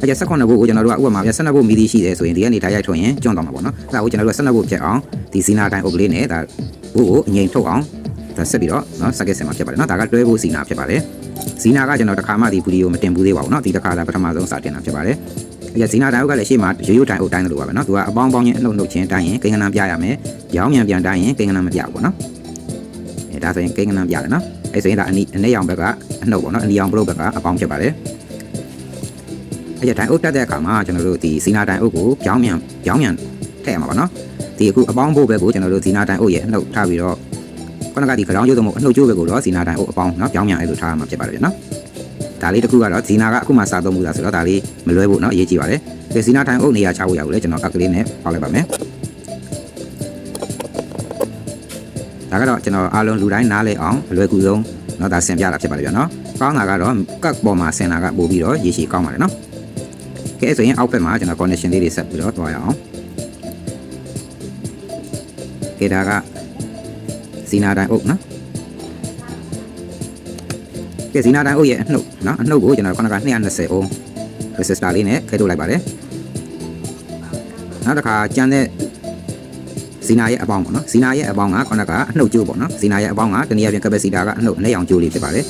အဲ့ကျ18ဘို့ကိုကျွန်တော်တို့ကဥပမာပြ12ဘို့မီဒီရှိတယ်ဆိုရင်ဒီကနေဓာတ်ရိုက်ထွက်ရင်ကျွန့်သွားမှာပေါ့နော်အဲ့ဒါကိုကျွန်တော်တို့က12ဘို့ပြတ်အောင်ဒီစီနာတိုင်းအုပ်ကလေးနဲ့ဒါဘို့ကိုအငိမ့်ထုတ်အောင်ဒါဆက်ပြီးတော့နော်စက်ကက်ဆင်မှာဖြစ်ပါတယ်နော်ဒါကတွဲဖို့စီနာဖြစ်ပါတယ်စီနာကကျွန်တော်တစ်ခါမှဒီဗီဒီယိုမတင်ဘူးသေးပါဘူးနော်ဒီတစ်ခါသာပထမဆုံးစတင်တာဖြစ်ပါတယ်အဲ့ကျစီနာတိုင်းအုပ်ကလည်းရှေ့မှာရိုးရိုးတိုင်းအုပ်တိုင်းလို့ပါပဲနော်သူကအပေါင်းပေါင်းချင်းအနှုတ်နှုတ်ချင်းတိုင်းရင်ကိန်းကနန်းပြရမယ်ရောင်းမြန်ပြန်တိုင်းရင်ကိန်းကနန်းမပြဘူးပေါ့နော်အဲဒါဆိုရင်ကိန်းကနန်းပြတယ်နော်အဲ့ဆိုရင်ဒါအနီအနဲ့ရောင်ဘက်ကအနှုတ်ပေါ့နော်အနီရောင်ဘလုတ်ဘက်ကအပေါင်းဖြစ်ပါတယ် အဲ့ကျတိုင်းအုပ်တက်တဲ့အခါမှာကျွန်တော်တို့ဒီဇီနာတိုင်းအုပ်ကိုပြောင်းမြန်ပြောင်းမြန်ထည့်ရမှာပါနော်ဒီအခုအပေါင်းဖို့ဘက်ကိုကျွန်တော်တို့ဇီနာတိုင်းအုပ်ရဲ့အနှုတ်ထားပြီးတော့ခုနကဒီကြောင်ကျိုးသုံးဖို့အနှုတ်ကျိုးဘက်ကိုတော့ဇီနာတိုင်းအုပ်အပေါင်းနော်ပြောင်းမြန်အဲ့လိုထားရမှာဖြစ်ပါတယ်ဗျနော်ဒါလေးတစ်ခုကတော့ဇီနာကအခုမှစသုံးမှုလားဆိုတော့ဒါလေးမလွဲဘူးနော်အရေးကြီးပါတယ်ဒီဇီနာတိုင်းအုပ်နေရာချဖို့ရဘူးလေကျွန်တော်အကလေးနဲ့ပေါက်လိုက်ပါမယ်ဒါကတော့ကျွန်တော်အားလုံးလူတိုင်းနားလဲအောင်အလွယ်ကူဆုံးเนาะဒါဆင်ပြတာဖြစ်ပါတယ်ဗျနော်ကောင်းတာကတော့ကတ်ပေါ်မှာဆင်တာကပို့ပြီးတော့ရေရှည်ကောင်းပါတယ်နော် ကဲဆိုရင်အောက်ဘက်မှာကျွန်တော် connection လေးတွေဆက်ပြီးတော့တွားရအောင်ကဲဒါကဇီနာတိုင်းအုပ်နော်ကဲဇီနာတိုင်းအုပ်ရဲ့အနှုတ်နော်အနှုတ်ကိုကျွန်တော်ခုနက220 ohm resistor လေးနဲ့ခဲထုတ်လိုက်ပါတယ်နောက်တစ်ခါကျန်တဲ့ဇီနာရဲ့အပေါင်းပေါ့နော်ဇီနာရဲ့အပေါင်းကခုနကအနှုတ်ကျိုးပေါ့နော်ဇီနာရဲ့အပေါင်းကတနည်းအားဖြင့် capacitor ကအနှုတ်အနဲ့ရောင်ကျိုးလေးဖြစ်ပါတယ်